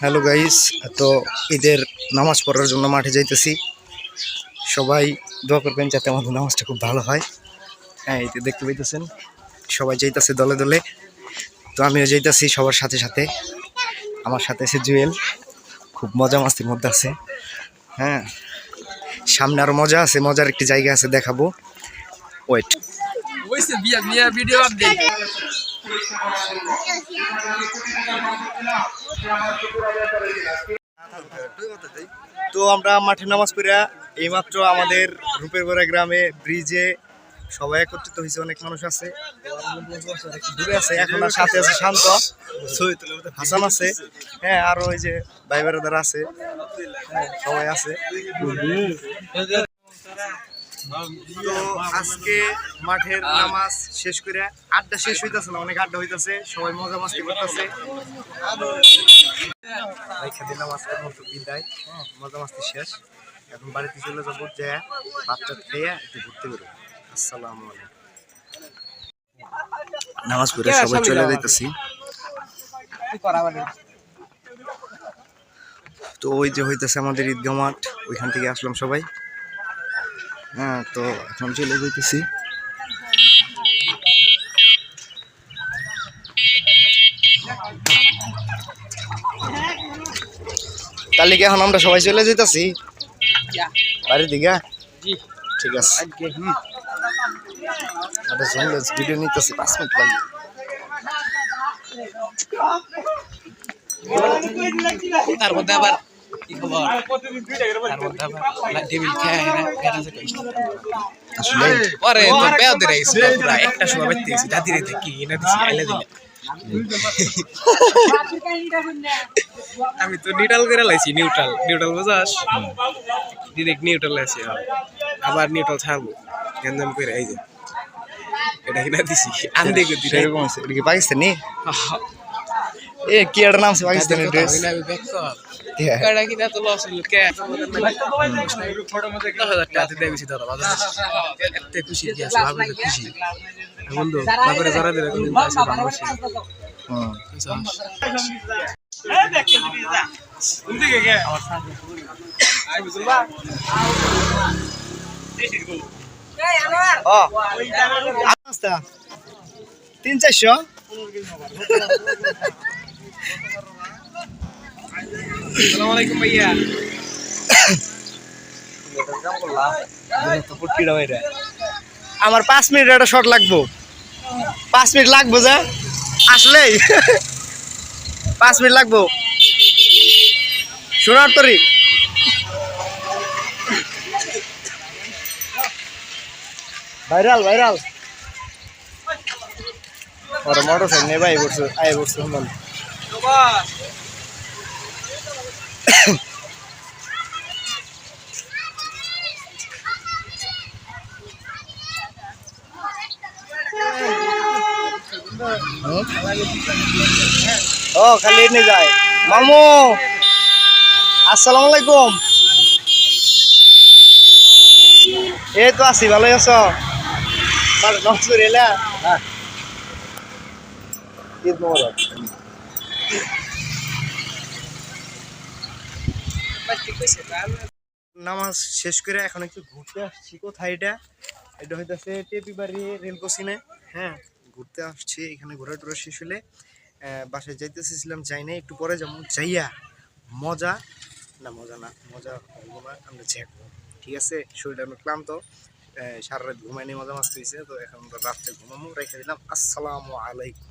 Hello guys তো ঈদের নামাজ পড়ার জন্য মাঠে যাইতেছি। সবাই দোয়া করবেন যাতে আমাদের নামাজটা খুব ভালো হয়। হ্যাঁ এই তো দেখতে পাইতেছেন, সবাই যাইতেছে দলে দলে। তো আমিও যাইতেছি সবার সাথে সাথে। আমার সাথে আছে জুয়েল। খুব মজা মাস্তির মধ্যে আছে। হ্যাঁ সামনে আরও মজা আছে। মজার একটি জায়গা আছে, দেখাবো। Wait The via via video update? তো আমরা মাঠে নামাজ পড়া এইমাত্র আমাদের রূপের গোড়া গ্রামে ব্রিজে সবাই একত্রিত হয়েছে অনেক মানুষ আছে। দূরে আছে এখন আর সাথে আছে শান্ত। হাসান আছে। হ্যাঁ আর ওই যে ভাই বেড়াদার আছে হ্যাঁ, সবাই আছে। তো আজকে মাঠের নামাজ শেষ করে আড্ডা শেষ হইতাছে না অনেক আড্ডা হইতাছে সবাই মজা মাস্তি করতেছে। রেখে দিলাম আজকের মতো বিদায় হ্যাঁ, মজা মাস্তি শেষ। এখন বাড়িতে চলে যাব যে বাচ্চা খেয়ে একটু ঘুরতে বেরো আসসালামু আলাইকুম। নামাজ পড়ে সবাই চলে যাইতেছি। তো ওই যে হইতেছে আমাদের ঈদগাহ মাঠ ওইখান থেকে আসলাম সবাই। হ্যাঁ তো এখন চলে যাইতেছি। তাহলে কি এখন আমরা সবাই চলে যেতেছি বাড়ির দিকে? ঠিক আছে। একটা জঙ্গল ভিডিও নিতেছি পাঁচ মিনিট লাগবে। আবার কি খবর? তার মধ্যে আবার টেবিল খেয়ে খেয়ে আসলে পরে তো বেয়া দিয়ে রাইছে পুরা একটা সময় বেতে গেছি দাদি রে কি এনে দিছি আইলে দিলে। আমি তো নিউট্রাল করে লাইছি নিউট্রাল নিউট্রাল বুঝাস? ডিরেক্ট নিউট্রাল আছে আবার নিউট্রাল ছাড়বো গেঞ্জাম করে এই যে। এটা কিনা দিছি আন্দে করে আছে এটা কি পাকিস্তানি? এ কি একটা নাম পাকিস্তানি ড্রেস আস্তা তিন চারশো? আসসালামু আলাইকুম ভাইয়া। আমার পাঁচ মিনিট একটা শট লাগবো। পাঁচ মিনিট লাগবো যা? আসলেই। পাঁচ মিনিট লাগবো। শোনার তরি। Viral viral. মোটর সাইকেল নেই ভাই বসে, আয় ও, খালি নিয়ে যায়। মামু, আসসালামু আলাইকুম। এই তো আছি, ভালোই আছো? নামাজ শেষ করে এখন একটু ঘুরতে আসছি। কোথায় এটা? এটা হইতেছে টেপি বাড়ি রেল কোচিনে হ্যাঁ? ঘুরতে আসছি, এখানে ঘোরা টোরা শেষ হলে বাসায় যাইতেছিলাম, যাই না একটু পরে যেমন যাইয়া মজা, না মজা না, মজা হব না, আমরা ঝেঁকবো ঠিক আছে? শরীরটা আমি ক্লান্ত সারা রাত ঘুমাইনি, মজা মাস্ত হয়েছে তো এখন রাত্রে ঘুমামো, রেখে দিলাম, আসসালামু আলাইকুম।